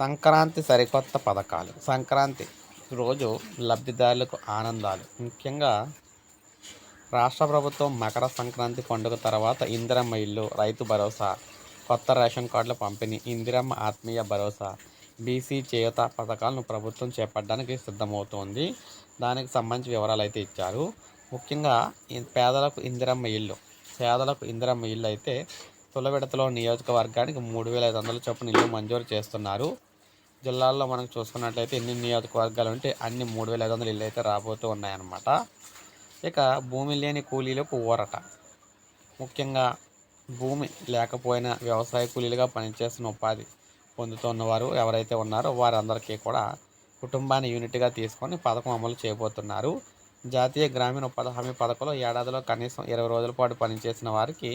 సంక్రాంతి సరికొత్త పథకాలు. సంక్రాంతి రోజు లబ్ధిదారులకు ఆనందాలు. ముఖ్యంగా రాష్ట్ర ప్రభుత్వం మకర సంక్రాంతి పండుగ తర్వాత ఇందిరమ్మ ఇల్లు రైతు భరోసా కొత్త రేషన్ కార్డుల పంపిణీ ఇందిరమ్మ ఆత్మీయ భరోసా బీసీ చేయూత పథకాలను ప్రభుత్వం చేపట్టడానికి సిద్ధమవుతోంది. దానికి సంబంధించి వివరాలు అయితే ఇచ్చారు. ముఖ్యంగా పేదలకు ఇందిరమ్మ ఇల్లు పేదలకు ఇందిరమ్మ ఇల్లు అయితే తులవిడతలో నియోజకవర్గానికి మూడు వేల ఐదు వందల చొప్పున ఇల్లు మంజూరు చేస్తున్నారు. జిల్లాల్లో మనం చూసుకున్నట్లయితే ఎన్ని నియోజకవర్గాలు ఉంటే అన్ని మూడు వేల ఐదు వందల ఇల్లు అయితే రాబోతూ ఉన్నాయన్నమాట. ఇక భూమి లేని కూలీలకు ఊరట. ముఖ్యంగా భూమి లేకపోయినా వ్యవసాయ కూలీలుగా పనిచేస్తున్న ఉపాధి పొందుతున్నవారు ఎవరైతే ఉన్నారో వారందరికీ కూడా కుటుంబాన్ని యూనిట్గా తీసుకొని పథకం అమలు చేయబోతున్నారు. జాతీయ గ్రామీణ ఉపాధి హామీ పథకంలో ఏడాదిలో కనీసం ఇరవై రోజుల పాటు పనిచేసిన వారికి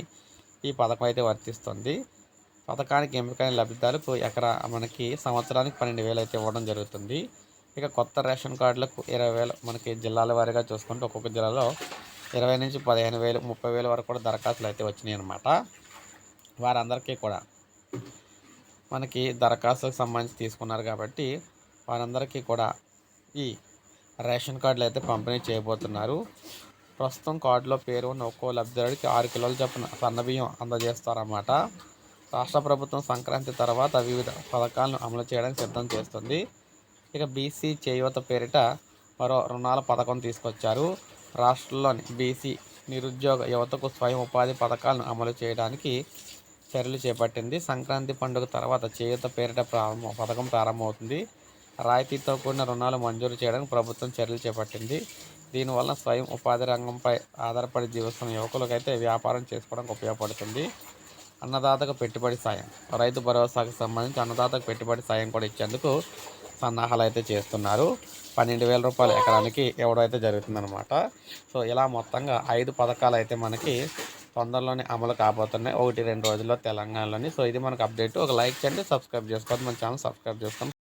ఈ పథకం అయితే వర్తిస్తుంది. పథకానికి ఎంపికైన లబ్ధిదారులకు ఎకరా మనకి సంవత్సరానికి పన్నెండు వేలు అయితే ఇవ్వడం జరుగుతుంది. ఇక కొత్త రేషన్ కార్డులకు ఇరవై వేలు మనకి జిల్లాల వారీగా చూసుకుంటే ఒక్కొక్క జిల్లాలో ఇరవై నుంచి పదిహేను వేలు ముప్పై వేల వరకు కూడా దరఖాస్తులు అయితే వచ్చినాయి అన్నమాట. వారందరికీ కూడా మనకి దరఖాస్తుకు సంబంధించి తీసుకున్నారు కాబట్టి వారందరికీ కూడా ఈ రేషన్ కార్డులు అయితే పంపిణీ చేయబోతున్నారు. ప్రస్తుతం కార్డులో పేరు ఉన్న ఒక్కో లబ్ధిదారుడికి ఆరు కిలోల చొప్పున సన్నబియ్యం అందజేస్తారన్నమాట. రాష్ట్ర ప్రభుత్వం సంక్రాంతి తర్వాత వివిధ పథకాలను అమలు చేయడానికి సిద్ధం చేస్తుంది. ఇక బీసీ చేయూత పేరిట మరో రుణాల పథకం తీసుకొచ్చారు. రాష్ట్రంలోని బీసీ నిరుద్యోగ యువతకు స్వయం ఉపాధి పథకాలను అమలు చేయడానికి చర్యలు చేపట్టింది. సంక్రాంతి పండుగ తర్వాత చేయూత పేరిట ప్రారంభం పథకం ప్రారంభమవుతుంది. రాయితీతో కూడిన రుణాలు మంజూరు చేయడానికి ప్రభుత్వం చర్యలు చేపట్టింది. దీనివల్ల స్వయం ఉపాధి రంగంపై ఆధారపడి జీవిస్తున్న యువకులకైతే వ్యాపారం చేసుకోవడానికి ఉపయోగపడుతుంది అన్నదాతకు పెట్టుబడి సాయం. రైతు భరోసాకు సంబంధించి అన్నదాతకు పెట్టుబడి సాయం కూడా ఇచ్చేందుకు సన్నాహాలు అయితే చేస్తున్నారు. పన్నెండు వేల రూపాయలు ఎకరానికి ఇవ్వడం అయితే సో ఇలా మొత్తంగా ఐదు పథకాలు అయితే మనకి తొందరలోనే అమలు కాబోతున్నాయి. ఒకటి రెండు రోజుల్లో తెలంగాణలోని. సో ఇది మనకు అప్డేట్. ఒక లైక్ చేయండి సబ్స్క్రైబ్ చేసుకోవద్దు. మన ఛానల్ సబ్స్క్రైబ్ చేసుకోండి.